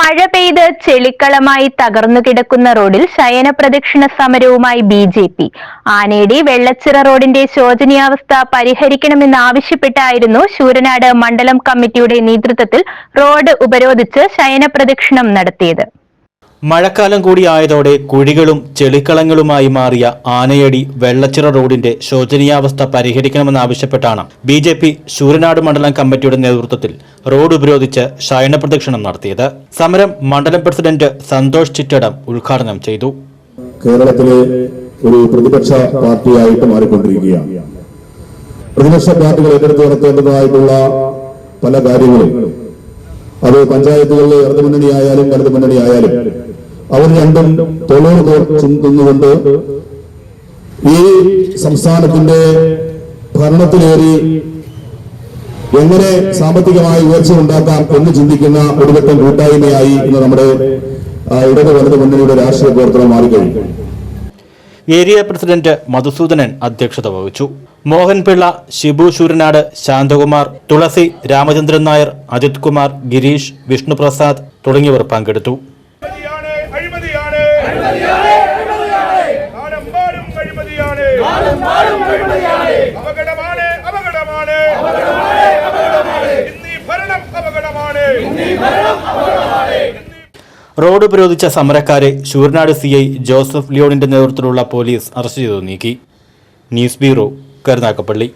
മഴ പെയ്ത് ചെളിക്കളമായി തകർന്നു കിടക്കുന്ന റോഡിൽ ശയന പ്രദക്ഷിണ സമരവുമായി B J P. Anayadi Vellachira റോഡിന്റെ ശോചനീയാവസ്ഥ പരിഹരിക്കണമെന്നാവശ്യപ്പെട്ടായിരുന്നു ശൂരനാട് മണ്ഡലം കമ്മിറ്റിയുടെ നേതൃത്വത്തിൽ റോഡ് ഉപരോധിച്ച് ശയന പ്രദക്ഷിണം നടത്തിയത്. മഴക്കാലം കൂടിയായതോടെ കുഴികളും ചെളിക്കളങ്ങളുമായി മാറിയ ആനയടി വെള്ളച്ചിറ റോഡിന്റെ ശോചനീയാവസ്ഥ പരിഹരിക്കണമെന്നാവശ്യപ്പെട്ടാണ് ബി ജെ പി ശൂരനാട് മണ്ഡലം കമ്മിറ്റിയുടെ നേതൃത്വത്തിൽ റോഡ് ഉപരോധിച്ച് ശയന പ്രദക്ഷിണം നടത്തിയത്. സമരം മണ്ഡലം പ്രസിഡന്റ് സന്തോഷ് ചിറ്റടം ഉദ്ഘാടനം ചെയ്തു. കേരളത്തിലെ ഒരു പ്രതിപക്ഷ പാർട്ടിയായിട്ട് മാറിക്കൊണ്ടിരിക്കുകയാണ്. പ്രതിപക്ഷ പാർട്ടികൾ ഏറ്റെടുത്ത് നടത്തേണ്ടതായിട്ടുള്ള പല കാര്യങ്ങളും പഞ്ചായത്തുകളിലെ ഇടതു മുന്നണി ആയാലും വലതു മുന്നണി ആയാലും അവർ രണ്ടും തൊണ്ണൂറ് ചിന്തുന്നുകൊണ്ട് ഈ സംസ്ഥാനത്തിന്റെ ഭരണത്തിലേറി എങ്ങനെ സാമ്പത്തികമായി ഉയർച്ച ഉണ്ടാക്കാം എന്ന് ചിന്തിക്കുന്ന ഒരുവട്ടം കൂട്ടായ്മയായി ഇന്ന് നമ്മുടെ ഇടത് വലത് മുന്നണിയുടെ രാഷ്ട്രീയ പ്രവർത്തനം മാറിക്കഴിഞ്ഞു. ഏരിയ പ്രസിഡന്റ് മധുസൂദനൻ അധ്യക്ഷത വഹിച്ചു. മോഹൻപിള്ള ഷിബു ശൂരനാട് ശാന്തകുമാർ തുളസി രാമചന്ദ്രൻ നായർ അജിത് കുമാർ ഗിരീഷ് വിഷ്ണുപ്രസാദ് തുടങ്ങിയവർ പങ്കെടുത്തു. അപകടമാണ് അപകടമാണ്. ഇന്നീ ഭരണം അപകടമാണ്. റോഡ് ഉപരോധിച്ച സമരക്കാരെ ശൂരനാട് സി ഐ ജോസഫ് ലിയോണിന്റെ നേതൃത്വത്തിലുള്ള പോലീസ് അറസ്റ്റ് ചെയ്തു നീക്കി. News bureau Karunagappally.